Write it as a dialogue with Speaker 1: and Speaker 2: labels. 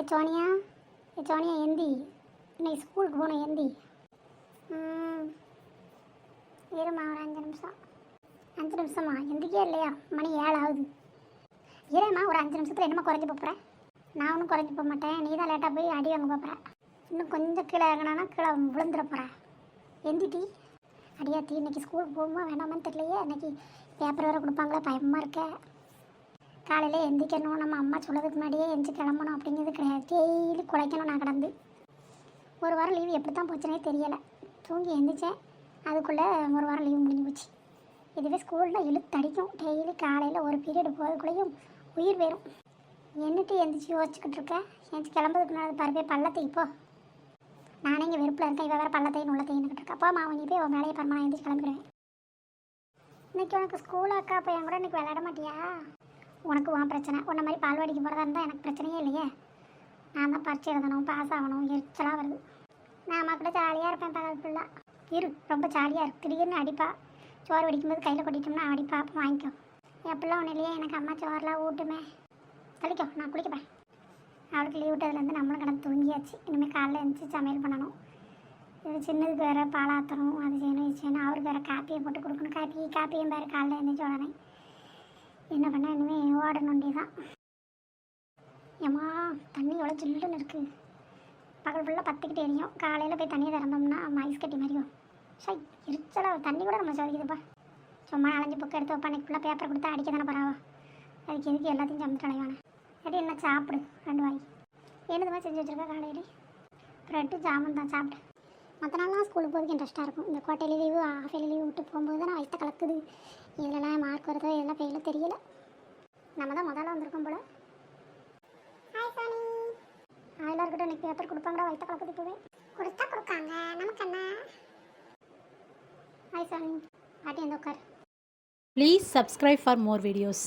Speaker 1: ஏ சோனியா ஏ சோனியா எந்தி இன்னைக்கு ஸ்கூலுக்கு போகணும் எந்தி இருமா ஒரு அஞ்சு நிமிஷம். அஞ்சு நிமிஷமா? எந்திக்கே இல்லையா? மணி ஏழு ஆகுது ஒரு அஞ்சு நிமிஷத்தில் என்னமா குறைஞ்சி போகிறேன் நான் ஒன்றும் குறைஞ்சி போக மாட்டேன். நீ தான் லேட்டாக போய் அடி வாங்க போகிறேன் இன்னும் கொஞ்சம் கீழே இறங்கினா கீழே விழுந்துட போகிறேன் எந்திட்டி அடியாத்தி இன்னைக்கு ஸ்கூலுக்கு போகுமா வேண்டாமான்னு தெரியலையே. இன்னைக்கு பேப்பர் வேறு கொடுப்பாங்களா? பயமாக இருக்கேன் காலையில் எந்திக்கணும். நம்ம அம்மா சொல்லதுக்கு முன்னாடியே எந்திச்சு கிளம்பணும் அப்படிங்கிறது கிடையாது. டெய்லி குலைக்கணும் நான் கிடந்து. ஒரு வாரம் லீவு எப்படி தான் போச்சுனே தெரியலை. தூங்கி எந்திரிச்சேன். அதுக்குள்ளே ஒரு வாரம் லீவு முடிஞ்சு போச்சு. இதுவே ஸ்கூலில் இழுத்தடிக்கும். டெய்லி காலையில் ஒரு பீரியட் போகிறதுக்குள்ளேயும் உயிர் வேறும் என்னட்டு எந்திரிச்சு யோசிச்சுக்கிட்டு இருக்கேன் எந்திரிச்சு கிளம்புறதுக்கு முன்னாடி பருப்பே பள்ளத்தை போ. நானே இங்கே வெறுப்பில் இருக்கேன். இவ வேறு பள்ளத்தையும் உள்ளத்தையும் இருக்கேன் அப்பா அம்மா நீ போய் உன் வேலையை பரமா எந்திரிச்சு கிளம்பிடுவேன். இன்னைக்கு உனக்கு ஸ்கூல் அக்கா? என் கூட இன்னைக்கு விளையாட மாட்டியா? உனக்கு உன் பிரச்சனை. உன்ன மாதிரி பால்வாடிக்கு போகிறதா இருந்தால் எனக்கு பிரச்சனையே இல்லையே. நான் தான் பரிச்சு எழுதணும் பாஸ் ஆகணும் எரிச்சலாக வருது. நான் அம்மா கூட ஜாலியாக இருப்பேன் பகல் ஃபுல்லாக இரு ரொம்ப ஜாலியாக இருக்கு திடீர்னு அடிப்பா. சோறு வடிக்கும்போது கையில் கொட்டிட்டோம்னா அடிப்பா அப்போ வாங்கிக்கோ. எப்படிலாம் ஒன்றும் இல்லையே எனக்கு அம்மா சோறுலாம் ஊட்டுமே. தளிக்கோ நான் குளிக்கப்பேன் அவளுக்கு லீவ் விட்டதுலேருந்து நம்மளும் கடந்து தூங்கியாச்சு. இனிமேல் காலைல எழுந்துச்சி சமையல் பண்ணணும். இது சின்னதுக்கு வேறு பாலாத்தணும் அது செய்யணும் இது செய்யணும். அவருக்கு வேறு காப்பியை போட்டு கொடுக்கணும். காப்பி காப்பியும் வேறு காலைல எழுந்திரிச்சு உடனே. என்ன பண்ண? இனிமேல் ஓடணுண்டி தான் ஏம்மா தண்ணி எவ்வளோ ஜில்லுன்னு இருக்குது பகல் ஃபுல்லாக பத்துக்கிட்டே எரியும். காலையில் போய் தண்ணியை திறந்தோம்னா ஐஸ் கட்டி மாதிரியும் ஷை எரிச்சலாக தண்ணி கூட நம்ம சோதிக்குதுப்பா சும்மா நாலஞ்சு புக்கு எடுத்து வைப்பா. அன்றைக்கி ஃபுல்லாக பேப்பர் கொடுத்தா அடிக்க தானே பரவா அதுக்கு எதுக்கு எல்லாத்தையும் சமைச்சு அலைவானே சரி என்ன சாப்பிடு ரெண்டு வாய். என்னதுமா செஞ்சு வச்சுருக்கா காலையில்? ப்ரெட்டு ஜாமுன் தான் சாப்பிடு. மற்ற நாள்லாம் ஸ்கூலுக்கு போகிறதுக்கு இன்ட்ரெஸ்ட்டாக இருக்கும். இந்த குவார்ட்டர்லி லீவு ஆஃபேலி லீவு விட்டு போகும்போது தான் வயிற்ற கலக்குது. இதெல்லாம் மார்க் வருதோ இதெல்லாம் ஃபெயிலோ தெரியல. நம்ம தான் முதல்ல வந்திருக்கோம் போல. ஹாய் சாமி எல்லாருக்கிட்ட இன்னைக்கு பேப்பர் கொடுப்பாங்களா வயிற்ற கலக்குது இப்போவே. கொடுத்தா கொடுக்காங்க. நமக்கு என்ன? ஹாய் சாமி பாட்டி அந்த உட்கார்.
Speaker 2: Please subscribe for more videos